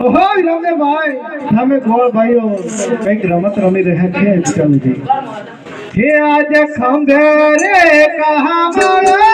ઓહો વિરામદેવભાઈ સામે ગોળ ભાઈઓ, કંઈક રમત રમી રહ્યા છે ચાલુથી હે આજ ખંભે કહા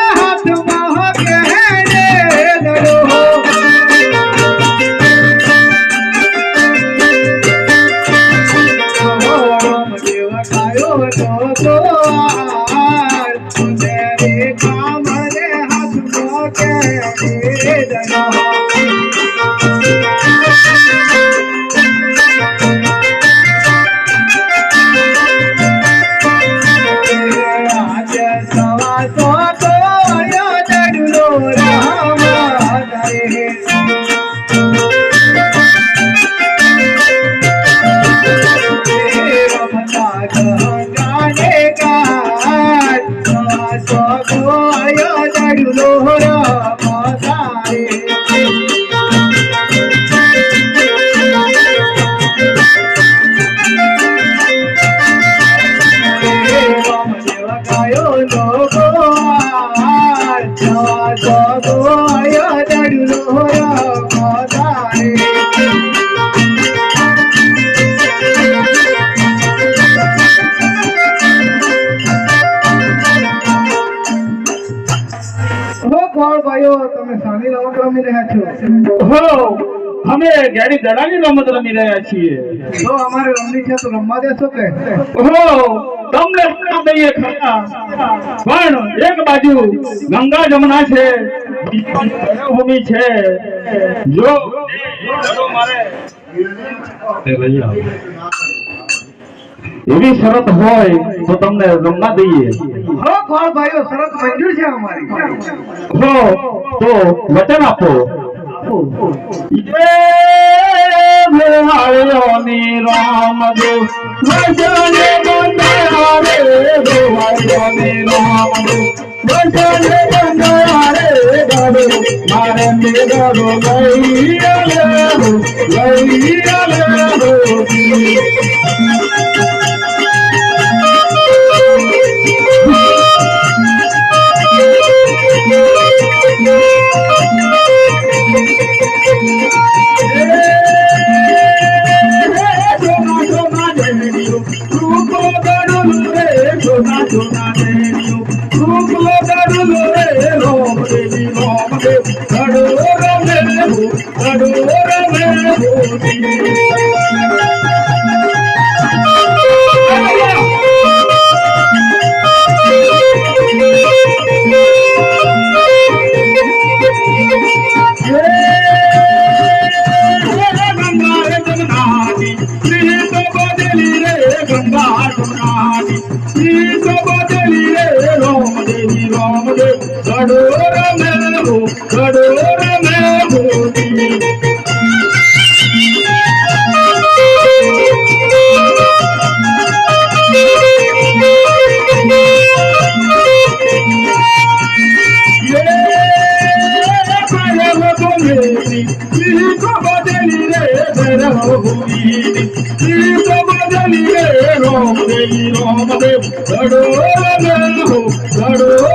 ગોળ તમે સાની રમત રમી રહ્યા છો. હો અમે ગાડી દડાની રમત રમી રહ્યા છીએ. જો અમારે રમવી છે તો રમવા દેશો કે? હો તમને દઈએ ખરા પણ એક બાજુ ગંગા જમના છે ભૂમિ છે. જો જો મારે. એવી શરત હોય તો તમને રમવા દઈએ. હો ભાઈઓ શરત મંજૂર છે અમારી. હો তো বচন আপো রাম দো ভজনে বন্দে হরে রাম দো ভজনে বন্দে Sabe o meu Oh, மேவு கடோர மேவு ರೋ ರೋ